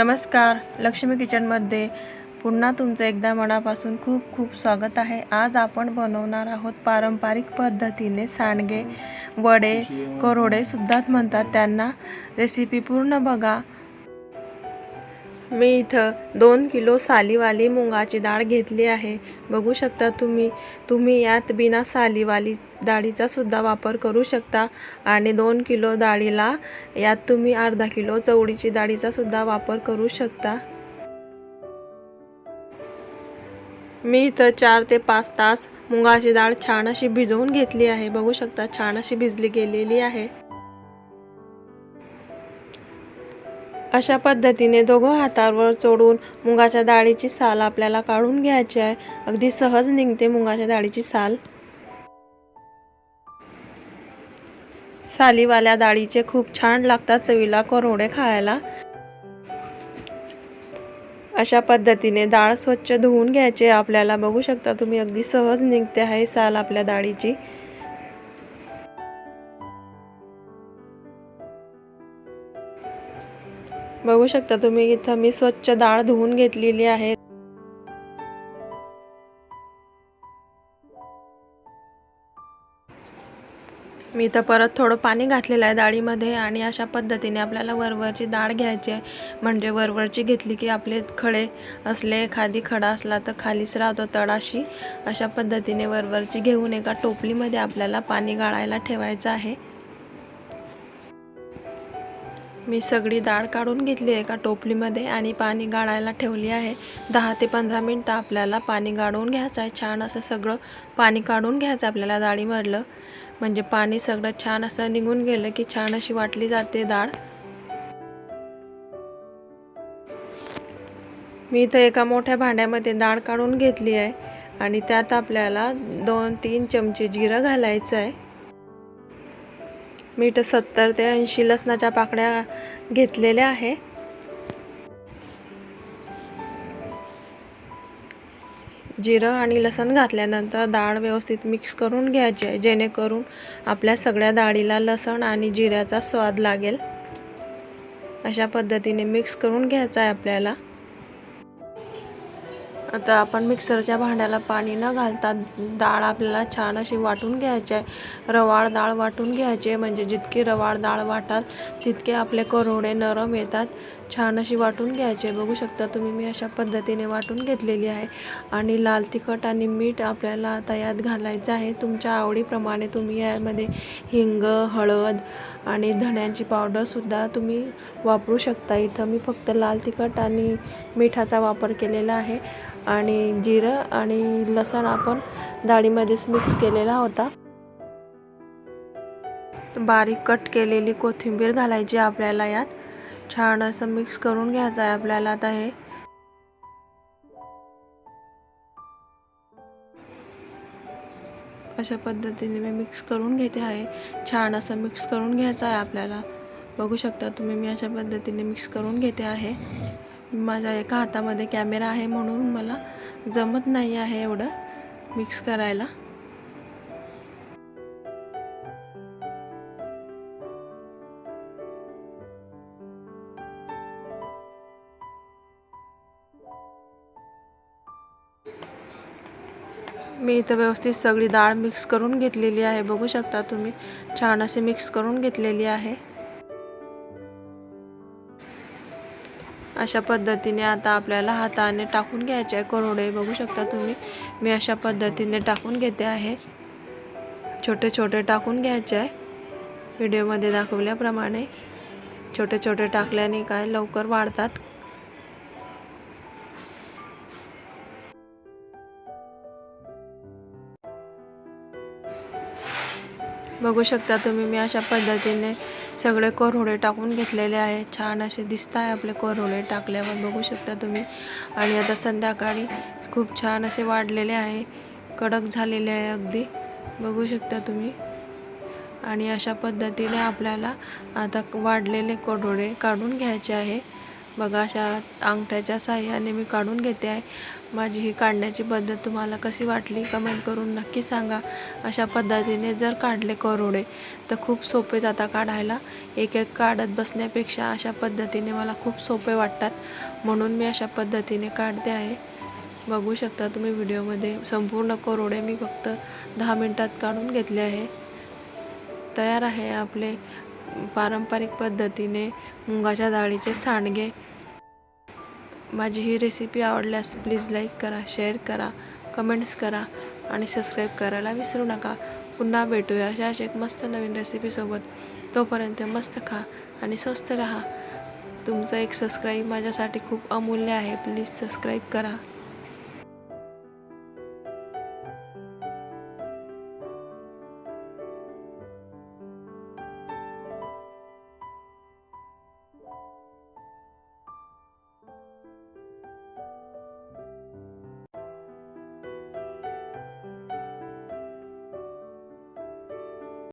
नमस्कार लक्ष्मी किचनमध्ये पुन्हा तुमचं एकदा मनापासून खूप खूप स्वागत आहे. आज आपण बनवणार आहोत पारंपरिक पद्धतीने सांडगे वडे करोडेसुद्धाच म्हणतात त्यांना. रेसिपी पूर्ण बघा. मी इथं दोन किलो सालीवाली मुगाची डाळ घेतली आहे. बघू शकता तुम्ही तुम्ही यात बिना सालीवाली डाळीचा सुद्धा वापर करू शकता आणि दोन किलो डाळीला यात तुम्ही अर्धा किलो चवळीची डाळीचा सुद्धा वापर करू शकता. मी इथं चार ते पाच तास मुगाची डाळ छान अशी भिजवून घेतली आहे. बघू शकता छान अशी भिजली गेलेली आहे. अशा पद्धतीने दोघं हातावर चोडून मुगाच्या डाळीची साल आपल्याला काढून घ्यायची आहे. अगदी सहज निघते मुगाच्या डाळीची साल. सालीवाल्या डाळीचे खूप छान लागतात चवीला कोरोडे खायला. अशा पद्धतीने डाळ स्वच्छ धुवून घ्यायचे आपल्याला बघू शकता तुम्ही अगदी सहज निघते आहे साल आपल्या डाळीची. बघू शकता तुम्ही इथं मी स्वच्छ डाळ धुवून घेतलेली आहे. मी इथं परत थोडं पाणी घातलेलं आहे डाळीमध्ये आणि अशा पद्धतीने आपल्याला वरवरची डाळ घ्यायची आहे. म्हणजे वरवरची घेतली की आपले खडे असले एखादी खडा असला तर खालीच राहतो तळाशी. अशा पद्धतीने वरवरची घेऊन एका टोपलीमध्ये आपल्याला पाणी गाळायला ठेवायचं आहे. मी सगळी डाळ काढून घेतली एका टोपलीमध्ये आणि पाणी गाळायला ठेवली आहे. दहा ते पंधरा मिनटं आपल्याला पाणी गाळून घ्यायचं आहे. छान असं सगळं पाणी काढून घ्यायचं आपल्याला डाळीमधलं म्हणजे पाणी सगळं छान असं निघून गेलं की छान अशी वाटली जाते डाळ मी इथं एका मोठ्या भांड्यामध्ये डाळ काढून घेतली आहे. आणि त्यात आपल्याला दोन तीन चमचे जिरं घालायचं आहे. मीठ सत्तर ते ऐंशी लसणाच्या पाकड्या घेतलेल्या आहे. जिरं आणि लसण घातल्यानंतर डाळ व्यवस्थित मिक्स करून घ्यायची आहे जेणेकरून आपल्या सगळ्या डाळीला लसण आणि जिऱ्याचा स्वाद लागेल. अशा पद्धतीने मिक्स करून घ्यायचा आहे आपल्याला. आता आपण मिक्सरच्या भांड्याला पाणी न घालता डाळ आपल्याला छान अशी वाटून घ्यायची आहे. रवाळ डाळ वाटून घ्यायची आहे. म्हणजे जितकी रवाळ डाळ वाटाल तितके आपले करोडे नरम येतात. छान अशी वाटून घ्यायची आहे. बघू शकता तुम्ही मी अशा पद्धतीने वाटून घेतलेली आहे. आणि लाल तिखट आणि मीठ आपल्याला आता यात घालायचं आहे. तुमच्या आवडीप्रमाणे तुम्ही यामध्ये हिंग हळद आणि धण्यांची पावडरसुद्धा तुम्ही वापरू शकता. इथं मी फक्त लाल तिखट आणि मिठाचा वापर केलेला आहे. आणि जिरं आणि लसण आपण डाळीमध्येच मिक्स केलेला होता. बारीक कट केलेली कोथिंबीर घालायची आपल्याला यात. छान असं मिक्स करून घ्यायचं आहे आपल्याला आता हे. अशा पद्धतीने मी मिक्स करून घेते आहे. छान असं मिक्स करून घ्यायचं आहे आपल्याला. बघू शकता तुम्ही मी अशा पद्धतीने मिक्स करून घेते आहे. माझ्या एका हातामध्ये कॅमेरा आहे म्हणून मला जमत नाही आहे एवढं मिक्स करायला. मी इथं व्यवस्थित सगळी डाळ मिक्स करून घेतलेली आहे. बघू शकता तुम्ही छान असे मिक्स करून घेतलेली आहे. अशा पद्धतीने आता आपल्याला हाताने टाकून घ्यायचे आहे करोडे. बघू शकता तुम्ही मी अशा पद्धतीने टाकून घेते आहे. छोटे छोटे टाकून घ्यायचे आहे. व्हिडिओमध्ये दाखवल्याप्रमाणे छोटे छोटे टाकल्याने काय लवकर वाढतात. बघू शकता तुम्ही मी अशा पद्धतीने सगळे कोरहोडे टाकून घेतलेले आहे. छान असे दिसत आहे आपले कोरहोडे टाकल्यावर बघू शकता तुम्ही. आणि आता संध्याकाळी खूप छान असे वाढलेले आहे. कडक झालेले आहे अगदी बघू शकता तुम्ही. आणि अशा पद्धतीने आपल्याला आता वाढलेले कोरहोडे काढून घ्यायचे आहे. बघा अशा अंगठ्याच्या साह्याने मी काढून घेते आहे. माझी ही काढण्याची पद्धत तुम्हाला कशी वाटली कमेंट करून नक्की सांगा. अशा पद्धतीने जर काढले करोडे तर खूप सोपे जाता काढायला. एक एक काढत बसण्यापेक्षा अशा पद्धतीने मला खूप सोपे वाटतात. म्हणून मी अशा पद्धतीने काढते आहे. बघू शकता तुम्ही व्हिडिओमध्ये संपूर्ण करोडे मी फक्त दहा मिनटात काढून घेतले आहे. तयार आहे आपले पारंपरिक पद्धतीने मुंगाच्या डाळीचे सांडगे. माझी ही रेसिपी आवडल्यास प्लीज लाईक करा शेअर करा कमेंट्स करा आणि सबस्क्राईब करायला विसरू नका. पुन्हा भेटूया. अशाच एक मस्त नवीन रेसिपीसोबत तोपर्यंत मस्त खा आणि स्वस्त राहा. तुमचं एक सबस्क्राईब माझ्यासाठी खूप अमूल्य आहे. प्लीज सबस्क्राईब करा.